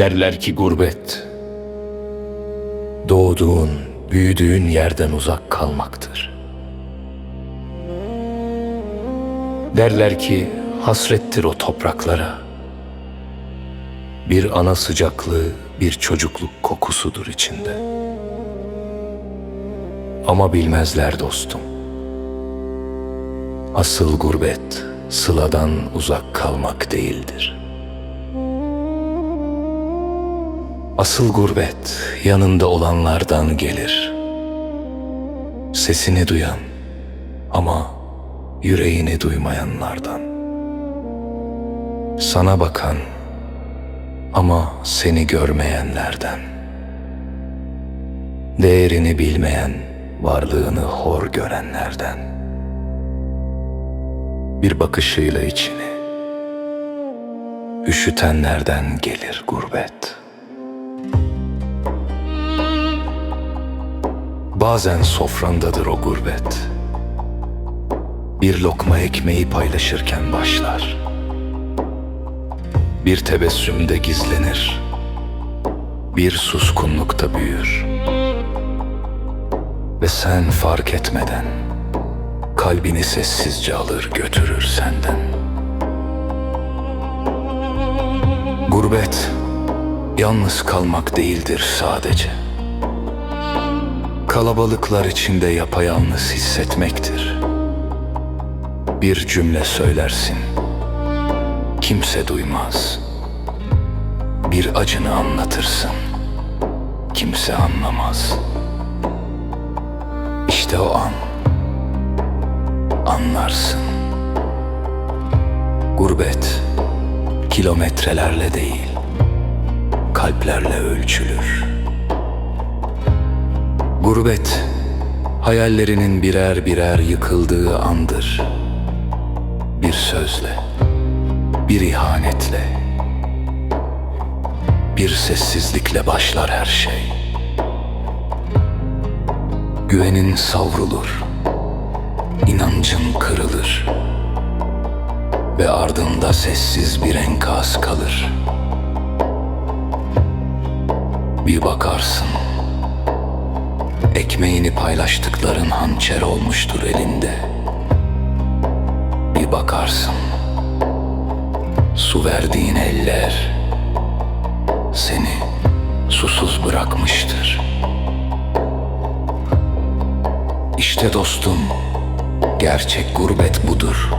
Derler ki gurbet, doğduğun, büyüdüğün yerden uzak kalmaktır. Derler ki hasrettir o topraklara. Bir ana sıcaklığı, bir çocukluk kokusudur içinde. Ama bilmezler dostum. Asıl gurbet sıladan uzak kalmak değildir. Asıl gurbet yanında olanlardan gelir. Sesini duyan ama yüreğini duymayanlardan. Sana bakan ama seni görmeyenlerden. Değerini bilmeyen, varlığını hor görenlerden. Bir bakışıyla içini üşütenlerden gelir gurbet. Bazen sofrandadır o gurbet. Bir lokma ekmeği paylaşırken başlar. Bir tebessümde gizlenir. Bir suskunlukta büyür. Ve sen fark etmeden kalbini sessizce alır götürür senden. Gurbet yalnız kalmak değildir sadece. Kalabalıklar içinde yapayalnız hissetmektir. Bir cümle söylersin, kimse duymaz. Bir acını anlatırsın, kimse anlamaz. İşte o an anlarsın. Gurbet kilometrelerle değil, kalplerle ölçülür. Gurbet hayallerinin birer birer yıkıldığı andır. Bir sözle, bir ihanetle, bir sessizlikle başlar her şey. Güvenin savrulur, inancın kırılır ve ardında sessiz bir enkaz kalır. Bir bakarsın, ekmeğini paylaştıkların hançer olmuştur elinde. Bir bakarsın, su verdiğin eller seni susuz bırakmıştır. İşte dostum, gerçek gurbet budur.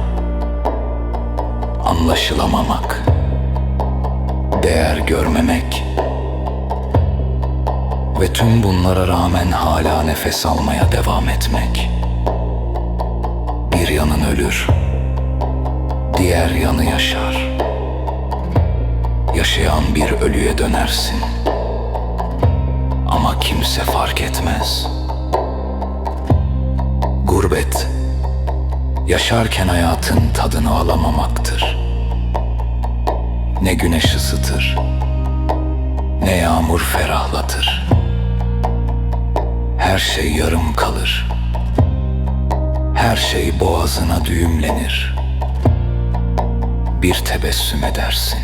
Anlaşılamamak, değer görmemek ve tüm bunlara rağmen hala nefes almaya devam etmek. Bir yanın ölür, diğer yanı yaşar. Yaşayan bir ölüye dönersin. Ama kimse fark etmez. Gurbet, yaşarken hayatın tadını alamamaktır. Ne güneş ısıtır, ne yağmur ferahlatır. Her şey yarım kalır. Her şey boğazına düğümlenir. Bir tebessüm edersin.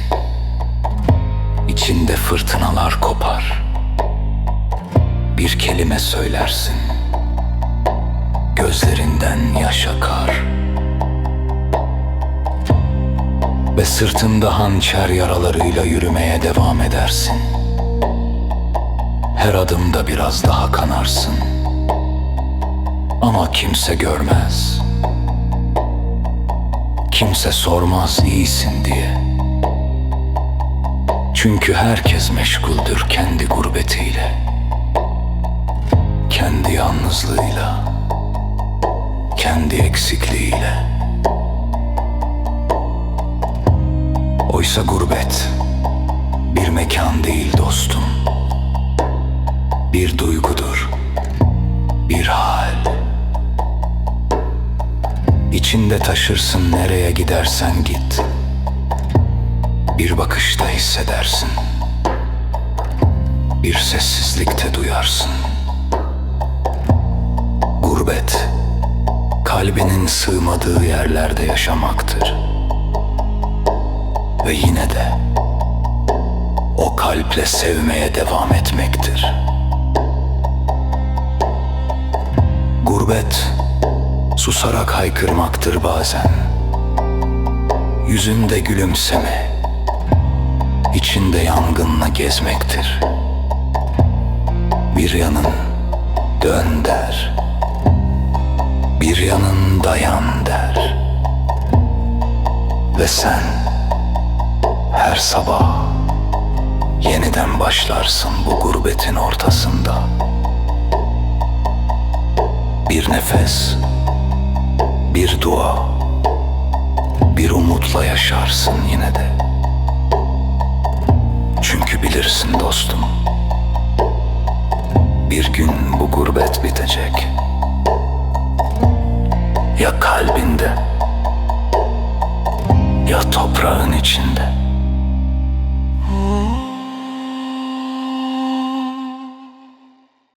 İçinde fırtınalar kopar. Bir kelime söylersin. Gözlerinden yaş akar. Ve sırtında hançer yaralarıyla yürümeye devam edersin. Her adımda biraz daha kanarsın. Ama kimse görmez. Kimse sormaz iyisin diye. Çünkü herkes meşguldür kendi gurbetiyle. Kendi yalnızlığıyla. Kendi eksikliğiyle. Oysa gurbet bir mekan değil dostum İçinde taşırsın nereye gidersen git. Bir bakışta hissedersin. Bir sessizlikte duyarsın. Gurbet, kalbinin sığmadığı yerlerde yaşamaktır. Ve yine de o kalple sevmeye devam etmektir. Gurbet susarak haykırmaktır bazen. Yüzünde gülümseme, içinde yangınla gezmektir. Bir yanın dön der, bir yanın dayan der. Ve sen her sabah yeniden başlarsın bu gurbetin ortasında. Bir nefes, bir dua, bir umutla yaşarsın yine de. Çünkü bilirsin dostum, bir gün bu gurbet bitecek. Ya kalbinde, ya toprağın içinde.